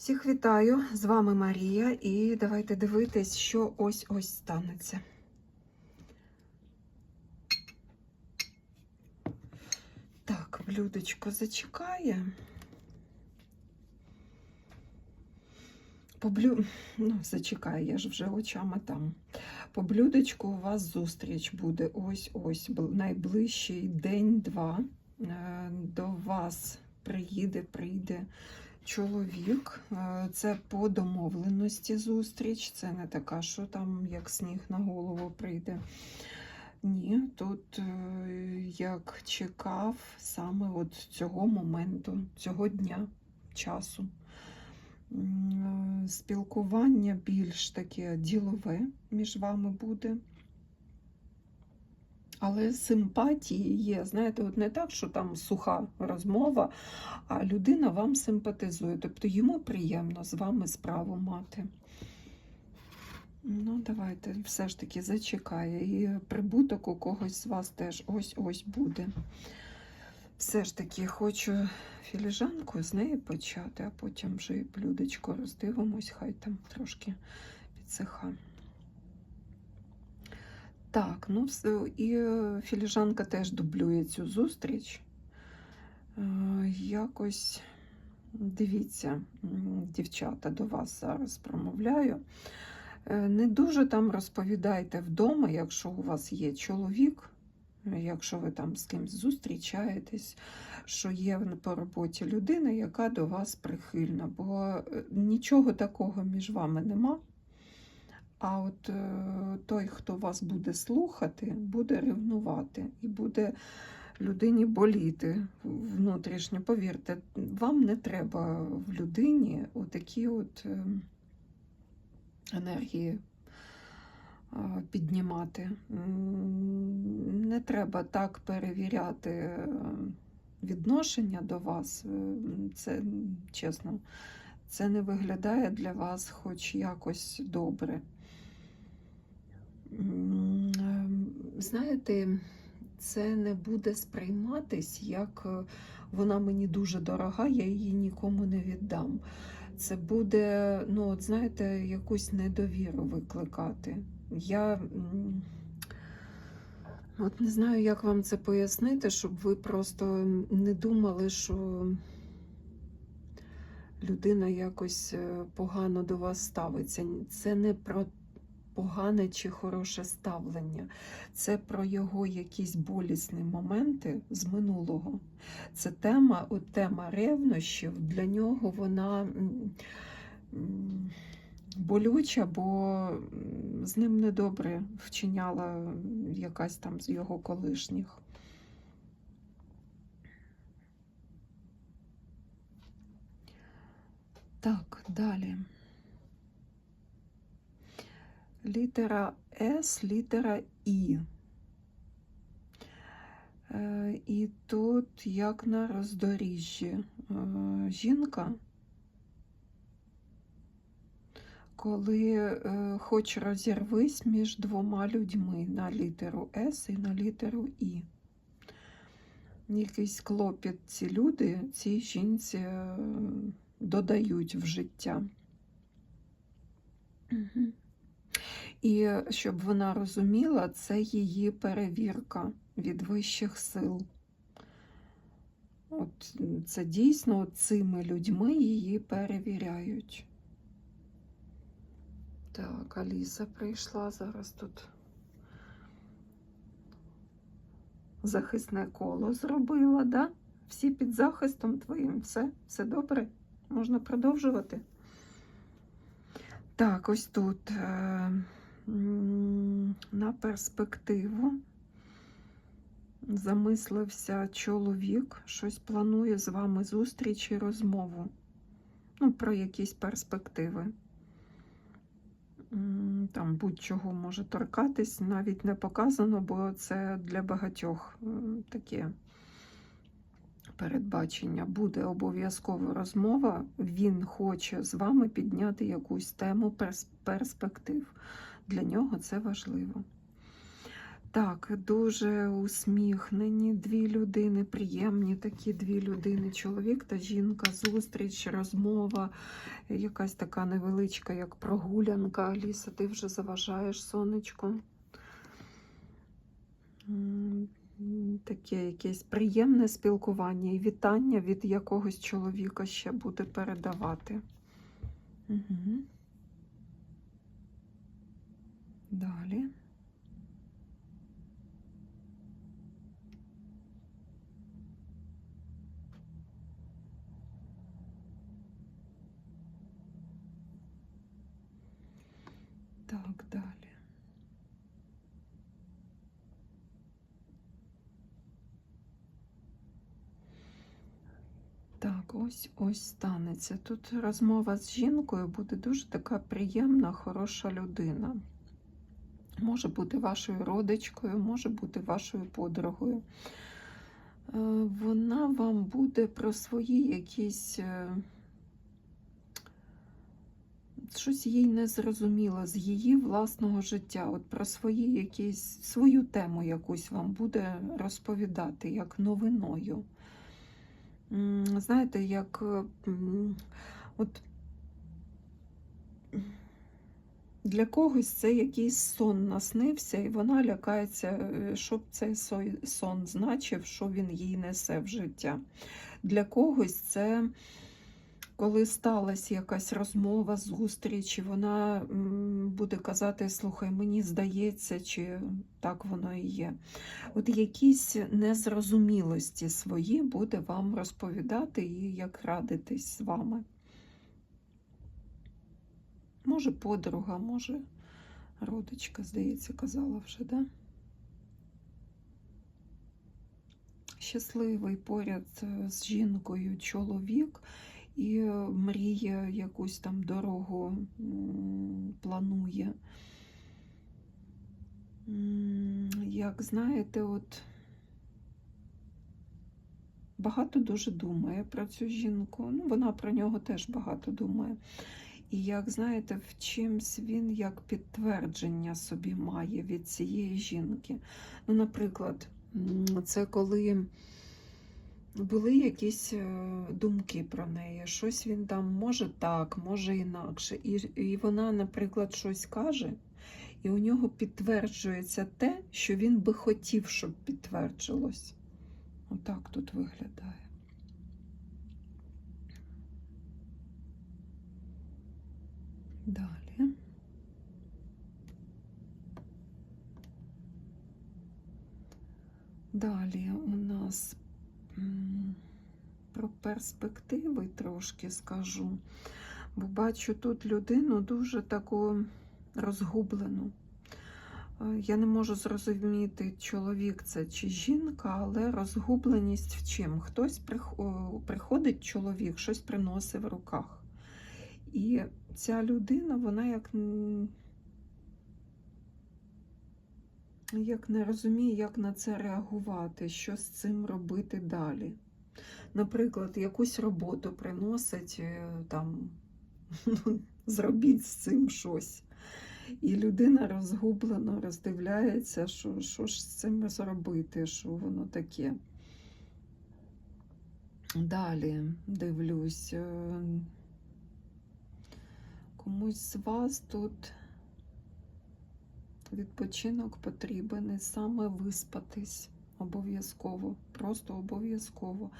Всіх вітаю! З вами Марія, і давайте дивитись, що ось-ось станеться. Так, блюдечко зачекає. По блю... Ну, зачекає, я ж вже очами там. По блюдечку у вас зустріч буде ось-ось, найближчий день-два. Е, До вас приїде, прийде чоловік. Е, Це по домовленості зустріч. Це не така, що там як сніг на голову прийде. Ні, тут е, як чекав саме от цього моменту, цього дня, часу. Е, Спілкування більш таке ділове між вами буде. Але симпатії є. Знаєте, от не так, що там суха розмова, а людина вам симпатизує. Тобто йому приємно з вами справу мати. Ну, давайте все ж таки зачекає. І прибуток у когось з вас теж ось-ось буде. Все ж таки хочу філіжанку з неї почати, а потім вже і блюдечко роздивимось, хай там трошки підсиха. Так, ну і е, філіжанка теж дублює цю зустріч. Е, Якось дивіться, дівчата, до вас зараз промовляю. Е, Не дуже там розповідайте вдома, якщо у вас є чоловік, якщо ви там з кимось зустрічаєтесь, що є по роботі людина, яка до вас прихильна, бо е, нічого такого між вами нема. А от е, той, хто вас буде слухати, буде ревнувати і буде людині боліти внутрішньо. Повірте, вам не треба в людині отакі от е, енергії е, піднімати. Не треба так перевіряти відношення до вас. Це чесно, це не виглядає для вас хоч якось добре. Ем, Знаєте, це не буде сприйматись як е, вона мені дуже дорога, я її нікому не віддам. Це буде, ну, от знаєте, якусь недовіру викликати. Я от не знаю, як вам це пояснити, щоб ви просто не думали, що людина якось е, погано до вас ставиться. Це не про погане чи хороше ставлення. Це про його якісь болісні моменти з минулого. Це тема, от тема ревнощів, для нього вона болюча, бо з ним недобре вчиняла якась там з його колишніх. Так, далі. Літера С, літера І. Е, І тут, як на роздоріжжі, е, жінка, коли е, хоч розірвись між двома людьми на літеру С і на літеру І. Якийсь клопіт ці люди цій жінці додають в життя. Мгм. І щоб вона розуміла, це її перевірка від вищих сил. От це дійсно цими людьми її перевіряють. Так, Аліса прийшла зараз тут. Захисне коло зробила, да? Всі під захистом твоїм. Все, все добре? Можна продовжувати? Так, ось тут е, на перспективу замислився чоловік, щось планує з вами зустріч і розмову. Ну, про якісь перспективи. Там будь-чого може торкатись, навіть не показано, бо це для багатьох таке передбачення. Буде обов'язково розмова. Він хоче з вами підняти якусь тему перс- перспектив. Для нього це важливо. Так, дуже усміхнені дві людини, приємні такі дві людини, чоловік та жінка, зустріч, розмова, якась така невеличка, як прогулянка. Аліса, ти вже заважаєш сонечко. Таке якесь приємне спілкування і вітання від якогось чоловіка ще буде передавати. Угу. Далі. Так, далі. Так, ось ось станеться. Тут розмова з жінкою буде дуже така приємна, хороша людина. Може бути вашою родичкою, може бути вашою подругою. Е, Вона вам буде про свої якісь. е, Щось їй не зрозуміло з її власного життя, от про свої якісь, свою тему якусь вам буде розповідати, як новиною. Знаєте, як е, от для когось це якийсь сон наснився, і вона лякається, е, що цей сон значив, що він їй несе в життя. Для когось це коли сталася якась розмова, зустріч, і вона буде казати: слухай, мені здається, чи так воно і є. От якісь незрозумілості свої буде вам розповідати і як радитись з вами. Може, подруга, може, родичка, здається, казала вже, да? Щасливий поряд е, з жінкою чоловік і е, мріє якусь там дорогу планує. Як знаєте, от багато дуже думає про цю жінку. Ну, вона про нього теж багато думає. І як знаєте, в чимсь він як підтвердження собі має від цієї жінки. Ну, наприклад, це коли були якісь е, думки про неї, щось він там може так, може інакше. І, і вона, наприклад, щось каже, і у нього підтверджується те, що він би хотів, щоб підтверджилось. Отак тут виглядає. Далі. Далі у нас про перспективи трошки скажу, бо бачу тут людину дуже таку розгублену. Е, Я не можу зрозуміти, чоловік це чи жінка, але розгубленість в чим? Хтось приходить чоловік, щось приносить в руках. І ця людина, вона як, як не розуміє, як на це реагувати, що з цим робити далі. Наприклад, якусь роботу приносить, е, там, ну, зробіть з цим щось. І людина розгублено роздивляється, що, що ж з цим зробити, що воно таке. Далі дивлюсь. Комусь з вас тут відпочинок потрібен і саме виспатись обов'язково, просто обов'язково.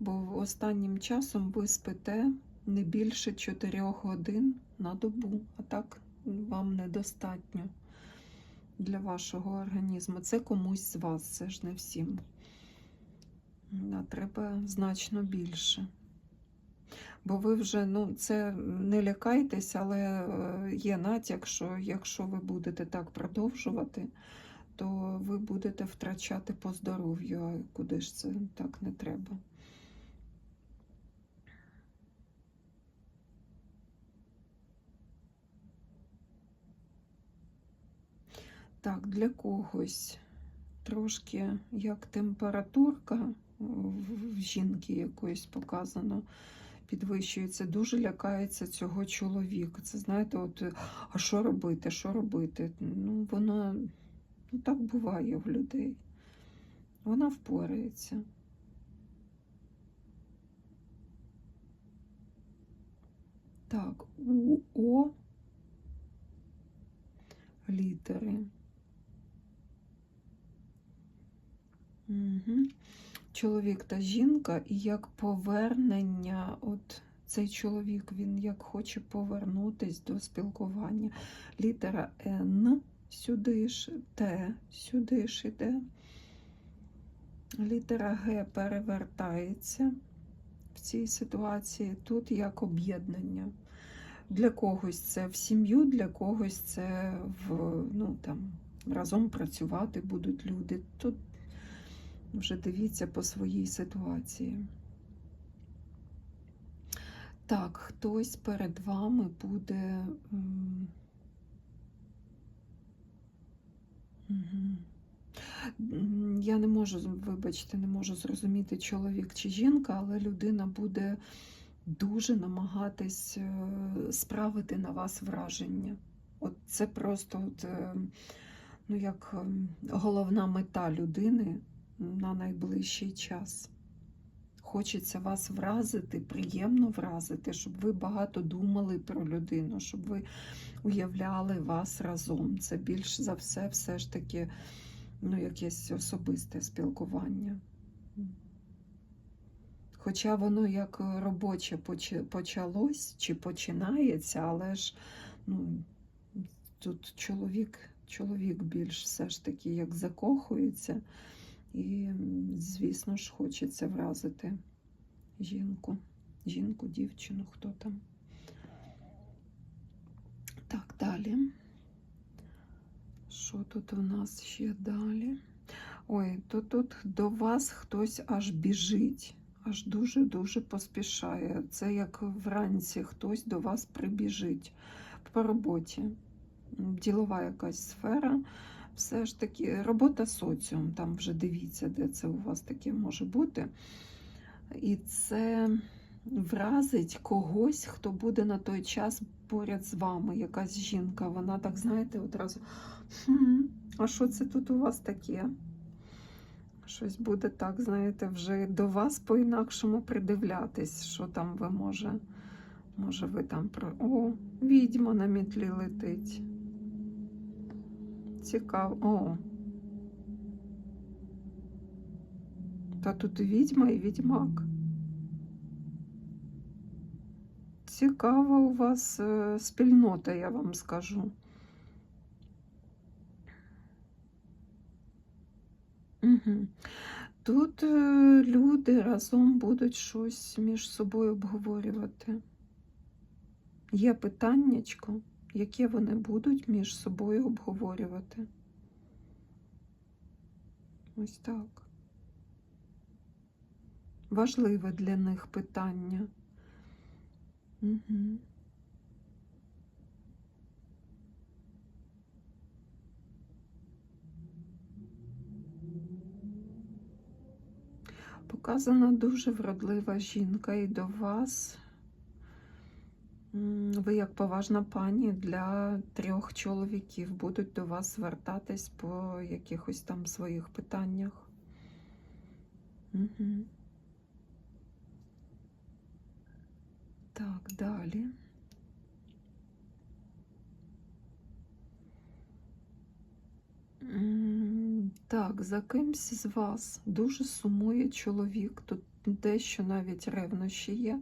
Бо останнім часом ви спите не більше 4 годин на добу, а так вам недостатньо для вашого організму. Це комусь з вас, це ж не всім. А треба значно більше. Бо ви вже, ну, це не лякайтесь, але е, є натяк, що якщо ви будете так продовжувати, то ви будете втрачати по здоров'ю, а куди ж це так не треба. Так, для когось трошки як температурка в в жінки якоїсь показано підвищується, дуже лякається цього чоловіка. Це знаєте, от, а що робити, що робити? Ну, воно Ну, так буває в людей. Вона впорається. Так, у О літери. Угу. Чоловік та жінка, і як повернення, от цей чоловік, він як хоче повернутись до спілкування. Літера Н сюди ж, Т сюди ж іде. Літера Г перевертається в цій ситуації. Тут як об'єднання. Для когось це в сім'ю, для когось це в ну, там, разом працювати будуть люди. Тут вже дивіться по своїй ситуації. Так, хтось перед вами буде. Я не можу, вибачте, не можу зрозуміти, чоловік чи жінка, але людина буде дуже намагатись е, справити на вас враження. От це просто от, е, ну, як ем, головна мета людини на найближчий час. Хочеться вас вразити, приємно вразити, щоб ви багато думали про людину, щоб ви уявляли вас разом. Це більш за все, все ж таки, ну, якесь особисте спілкування. Хоча воно як робоче почалось чи починається, але ж ну, тут чоловік, чоловік більш все ж таки як закохується. І, звісно ж, хочеться вразити жінку, жінку, дівчину, хто там. Так, далі. Що тут у нас ще далі? Ой, то тут до вас хтось аж біжить, аж дуже-дуже поспішає. Це як вранці хтось до вас прибіжить по роботі. Ділова якась сфера все ж таки робота соціум, там вже дивіться, де це у вас таке може бути. І це вразить когось, хто буде на той час поряд з вами. Якась жінка. Вона так, знаєте, одразу. «Хм, а що це тут у вас таке? Щось буде так, знаєте, вже до вас по-інакшому придивлятись, що там ви може. Може, ви там про. О, відьма на мітлі летить. Цікаво. О. Та тут відьма, і відьмак. Цікава у вас е, спільнота, я вам скажу. Угу. Тут е, люди разом будуть щось між собою обговорювати. Є питаннячко яке вони будуть між собою обговорювати. Ось так. Важливе для них питання. Угу. Показана дуже вродлива жінка і до вас. Ви, як поважна пані, для трьох чоловіків будуть до вас звертатись по якихось там своїх питаннях. Угу. Так, далі. Так, за кимсь з вас дуже сумує чоловік. Тут дещо навіть ревнощі є,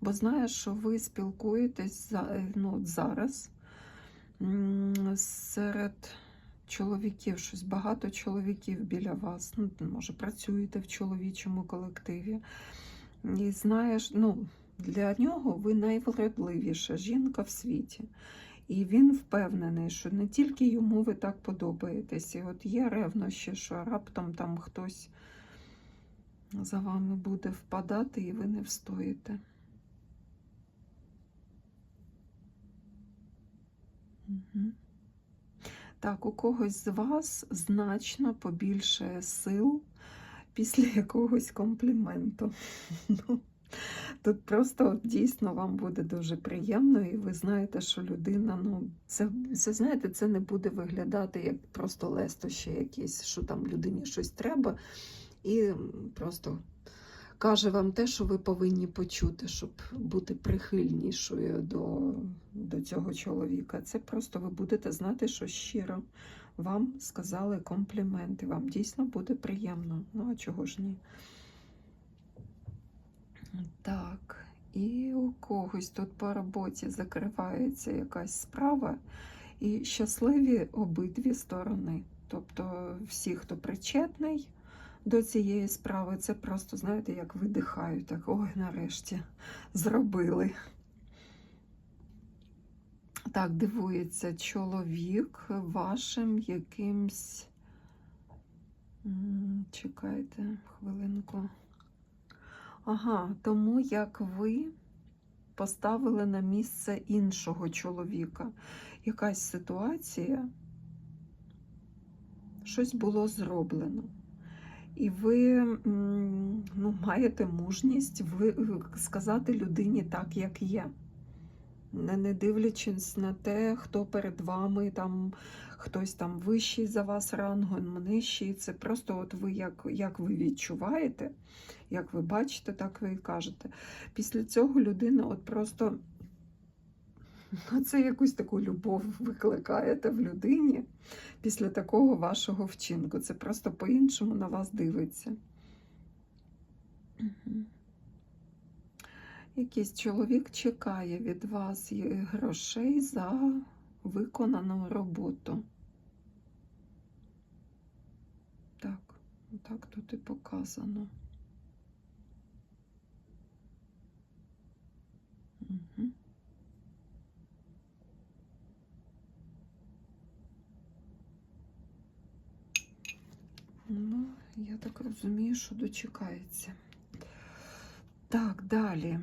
бо знає, що ви спілкуєтесь ну, зараз серед чоловіків, щось багато чоловіків біля вас. Ну, може, працюєте в чоловічому колективі. І знаєш, ну, для нього ви найвродливіша жінка в світі. І він впевнений, що не тільки йому ви так подобаєтесь. І от є ревнощі, що раптом там хтось за вами буде впадати, і ви не встоїте. Так, у когось з вас значно побільше сил після якогось компліменту. Ну, Тут просто дійсно вам буде дуже приємно, і ви знаєте, що людина, ну, це, це знаєте, це не буде виглядати як просто лестощі якісь, що там людині щось треба, і просто каже вам те, що ви повинні почути, щоб бути прихильнішою до, до цього чоловіка. Це просто ви будете знати, що щиро вам сказали компліменти. Вам дійсно буде приємно. Ну а чого ж ні? Так, і у когось тут по роботі закривається якась справа, і щасливі обидві сторони. Тобто всі, хто причетний до цієї справи, це просто, знаєте, як видихають, так, ой, нарешті зробили. Так, дивується чоловік вашим якимсь. Чекайте хвилинку. Ага, тому як ви поставили на місце іншого чоловіка. Якась ситуація, щось було зроблено. І ви ну, маєте мужність сказати людині так, як є. Не, не дивлячись на те, хто перед вами, там, хтось там вищий за вас рангом, нижчий. Це просто от ви як, як ви відчуваєте, як ви бачите, так ви і кажете. Після цього людина от просто ну, це якусь таку любов викликаєте в людині після такого вашого вчинку. Це просто по-іншому на вас дивиться. Якийсь чоловік чекає від вас грошей за виконану роботу. Так, так тут і показано. Угу. Ну, я так розумію, що дочекається. Так, далі.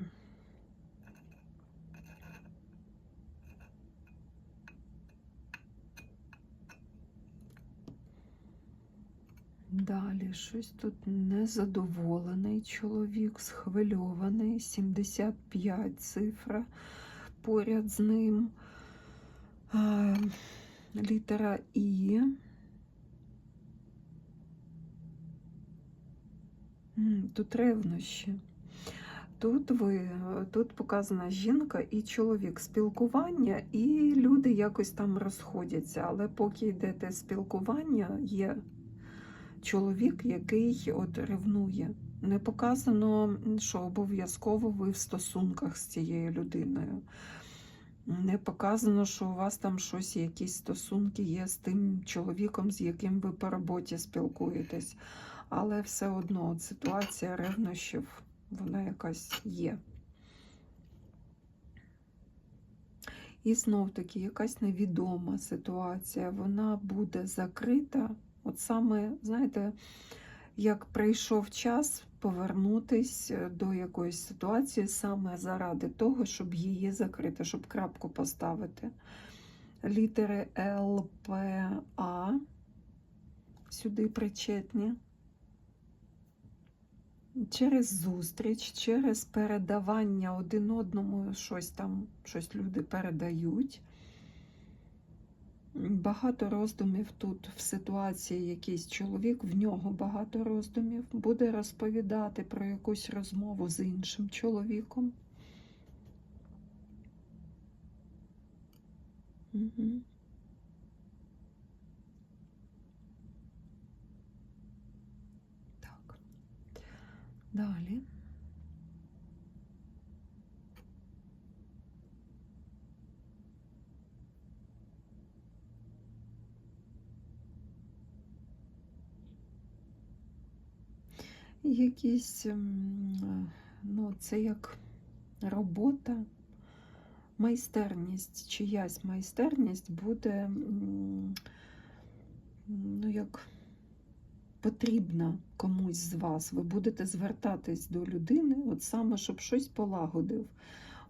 Далі щось тут незадоволений чоловік, схвильований, 75 цифра поряд з ним. А, літера І. Тут ревнощі. Тут ви, тут показана жінка і чоловік спілкування, і люди якось там розходяться. Але поки йде те спілкування, є чоловік, який от ревнує. Не показано, що обов'язково ви в стосунках з цією людиною. Не показано, що у вас там щось, якісь стосунки є з тим чоловіком, з яким ви по роботі спілкуєтесь. Але все одно ситуація ревнощів, вона якась є. І знов таки якась невідома ситуація, вона буде закрита. От саме, знаєте, як прийшов час повернутись до якоїсь ситуації саме заради того, щоб її закрити, щоб крапку поставити. Літери Л, сюди причетні. Через зустріч, через передавання один одному щось там, щось люди передають. Багато роздумів тут в ситуації якийсь чоловік, в нього багато роздумів, буде розповідати про якусь розмову з іншим чоловіком. Угу. Далі. Якісь, ну, це як робота, майстерність, чиясь майстерність буде, ну, як потрібна комусь з вас. Ви будете звертатись до людини, от саме, щоб щось полагодив.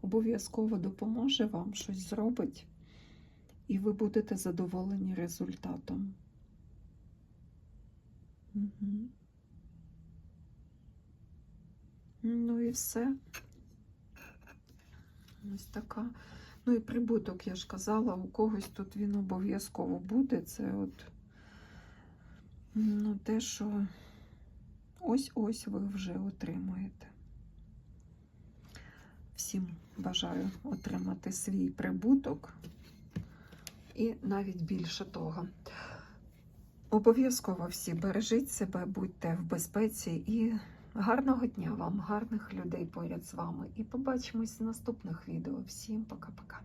Обов'язково допоможе вам, щось зробить, і ви будете задоволені результатом. Угу. Ну і все. Ось така. Ну і прибуток, я ж казала, у когось тут він обов'язково буде. Це от ну, те, що ось-ось ви вже отримуєте. Всім бажаю отримати свій прибуток і навіть більше того. Обов'язково всі бережіть себе, будьте в безпеці і гарного дня вам, гарних людей поряд з вами. І побачимось в наступних відео. Всім пока-пока.